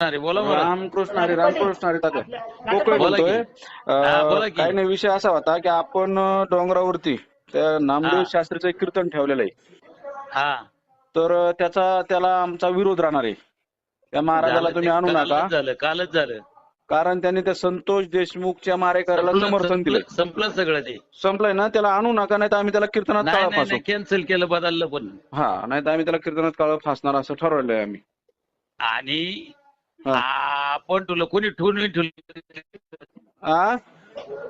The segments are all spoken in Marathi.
अरे बोला बोला रामकृष्ण हरी रामकृष्ण हरी तात्या. पोकळे बोला की. बोलतोय हा. काही नाही विषय असा होता की आपण डोंगरावरती त्या नामदेव. शास्त्रीचं एक कीर्तन ठेवलेलं आहे. हा. तर त्याचा त्याला आमचा विरोध राहणार आहे. त्या महाराजाला तुम्ही. आणू नका. कालच झालं कालच झालं. कारण त्यांनी त्या संतोष देशमुखच्या मारेकऱ्याला समर्थन दिलंय संपलं सगळं ते. संपलंय ना त्याला आणू नका नाही तर आम्ही त्याला कीर्तनात नाही काळं नाही फासू. नाही कॅन्सल केलं बदललं पण. हा नाही तर आम्ही त्याला कीर्तनात काळं फासणार असं ठरवलंय आम्ही. आणि आपण तुला कोणी ठेवून ठेवलं? आ?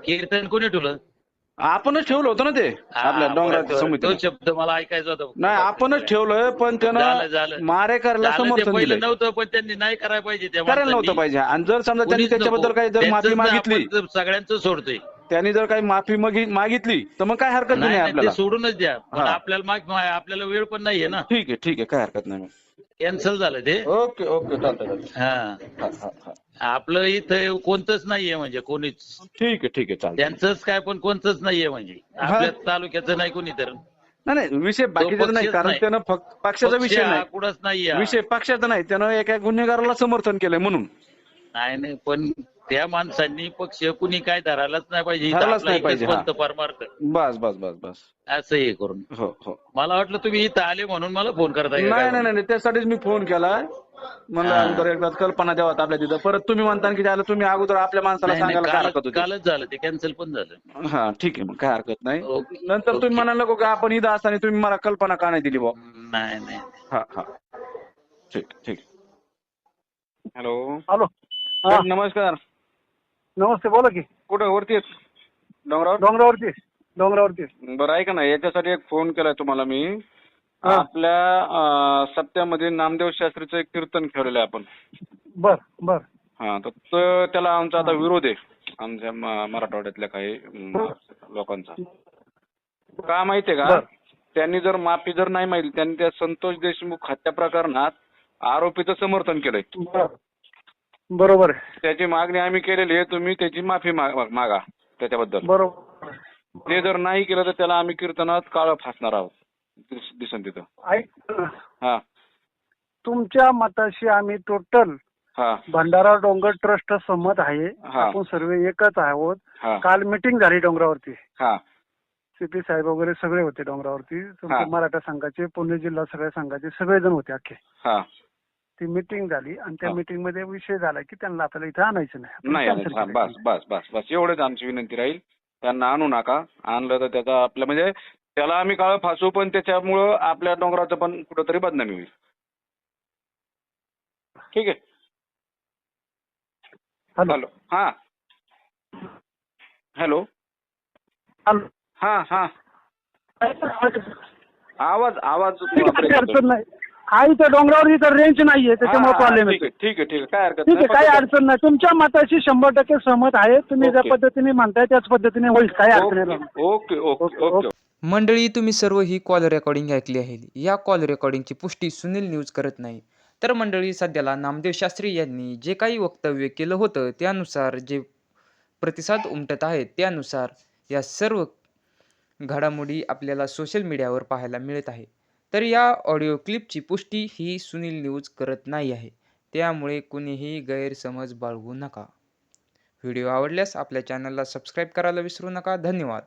कीर्तन कोणी ठेवलं? आपणच ठेवलं होतं ना ते. आपल्या डोंगराच्या तो- शब्द मला ऐकायचा होता. नाही आपणच ठेवलोय पण झालं, त्यानं झालं. मारेकऱ्याला झालं ते समर्थन पहिलं दिलंय. नव्हतं पण त्यांनी नाही करायला पाहिजे त्या करायला माणसांनी. नव्हतं पाहिजे. आणि जर समजा त्यांनी कोणीच त्याच्याबद्दल. काही जर माफी त्यांचं मागितली. आपण सगळ्यांचं सोडतोय. त्यांनी जर काही माफी मागि- मागितली तर मग काय हरकत नाही नाही नाही, ते आपल्याला. सोडूनच द्या. पण हा. आपल्याला माग आपल्याला वेळ पण नाहीये ना. ठीक आहे ठीक आहे. काय हरकत नाही कॅन्सल झालं ते? ओके ओके चालतंय चालतंय. हा. हा, हा, हा. आपलं इथं कोणतंच नाहीये म्हणजे कोणीच. ठीक आहे ठीक आहे चालतंय. त्यांचंच काय पण कोणतंच नाहीये म्हणजे. आपल्या तालुक्याचं नाही कोणी तर नाही नाही विषय बाकीचा नाही पक्षच कारण नाही. त्यानं फक्त पक्षाचा पक्ष विषय हा नाही. कुठंच नाहीये. विषय पक्षाचा नाही त्यानं एका गुन्हेगाराला समर्थन केलंय म्हणून. नाही नाही पण त्या माणसांनी पक्ष कुणी काय धरायलाच नाही पाहिजे इथं धरायलाच आपला नाही एकच पाहिजे, हा. पंत परमार्थ बस बस बस बस. असं हे करून. हो हो. मला वाटलं तुम्ही इथं आले म्हणून मला फोन करताय का नाही काय? नाही नाही नाही, त्यासाठीच मी फोन केलाय म्हणलं हा. अगोदर एकदा कल्पना द्यावात आपल्या तिथं. परत तुम्ही म्हणता की त्याला तुम्ही अगोदर आपल्या माणसाला नाही, नाही, सांगायला काय काल- हरकत होती? कालच झालं ते कॅन्सल पण झालं. हा ठीक आहे मग काय हरकत नाही. ओके. नंतर तुम्ही ओके. म्हणाल नको का आपण इथं असताना तुम्ही मला कल्पना का नाही दिली बुवा? नाही नाही. हा हा. ठीक ठीक. हॅलो. हॅलो. हा. नमस्कार. नमस्ते बोला की. कुठं? वरती आहेत? डोंगरावर? डोंगरावरती डोंगरावरती बरं ऐका ना याच्यासाठी एक फोन केलाय तुम्हाला मी. हा. आपल्या अं, सप्त्यामध्ये नामदेव शास्त्रीचं एक कीर्तन आहे आपण. बर बर. हा तर तो- त्याला आमचा आता विरोध आहे. आमच्या म- मराठवाड्यातल्या काही म, लोकांचा. का माहितीये का? बर. त्यांनी जर माफी जर नाही मागितली त्यांनी त्या संतोष देशमुख हत्या प्रकरणात आरोपीचं समर्थन केलंय. बर. बरोबर. त्याची मागणी आम्ही केलेली आहे तुम्ही त्याची माफी मागा त्याच्याबद्दल. बरोबर. ते जर नाही केलं तर त्याला आम्ही कीर्तनात काळं फासणार आहोत दिस- दिसन तिथं. ऐक हा. तुमच्या मताशी आम्ही टोटल हा. भंडारा डोंगर ट्रस्ट सहमत आहे. हा. आपण सर्व एकच आहोत. काल मिटिंग झाली डोंगरावरती. हा. सीपी साहेब वगैरे सगळे होते डोंगरावरती. मराठा संघाचे पुणे जिल्हा सगळ्या संघाचे सगळेजण होते अख्खे. ती मिटिंग झाली आणि त्या हा. मिटिंगमध्ये विषय झाला की त्यांना आपल्याला इथे आणायचं नाही. आपण नाही cancel हा, केलं. बस बस बस बस. एवढंच आमची विनंती राहील. त्यांना आणू नका. आणलं तर त्याचा आपलं म्हणजे त्याला आम्ही काळ फासू पण त्याच्यामुळं आपल्या डोंगराचं पण कुठंतरी बदनामी होईल. ठीक आहे? हॅलो. हॅलो. हा. हॅलो. हॅलो. हा हा. आवाज. आवाज ठीक आहे, break काही होतोय. अडचण नाही. आहे तर डोंगरावर इथं रेंज नाहीये त्याच्यामुळे हा, प्रॉब्लेम ठीक येतो आहे ठीक आहे ठीक आहे. काय हरकत ठीक आहे काही अडचण नाही. तुमच्या मताशी शंभर टक्के सहमत आहे. तुम्ही ज्या ओके. पद्धतीने म्हणताय त्याच पद्धतीने होईल काही अडचण नाही. ओके ओके ओके, ओके मंडळी तुम्ही सर्व ही कॉल रेकॉर्डिंग ऐकली आहे. या कॉल रेकॉर्डिंगची पुष्टी सुनील न्यूज करत नाही. तर मंडळी सध्याला नामदेव शास्त्री यांनी जे काही वक्तव्य केलं होतं त्यानुसार जे प्रतिसाद उमटत आहेत त्यानुसार या सर्व घडामोडी आपल्याला सोशल मीडियावर पाहायला मिळत आहे. तर या ऑडिओ क्लिपची पुष्टी ही सुनील न्यूज करत नाही आहे. त्यामुळे कुणीही गैरसमज बाळगू नका. व्हिडिओ आवडल्यास आपल्या चॅनलला सबस्क्राईब करायला विसरू नका. धन्यवाद.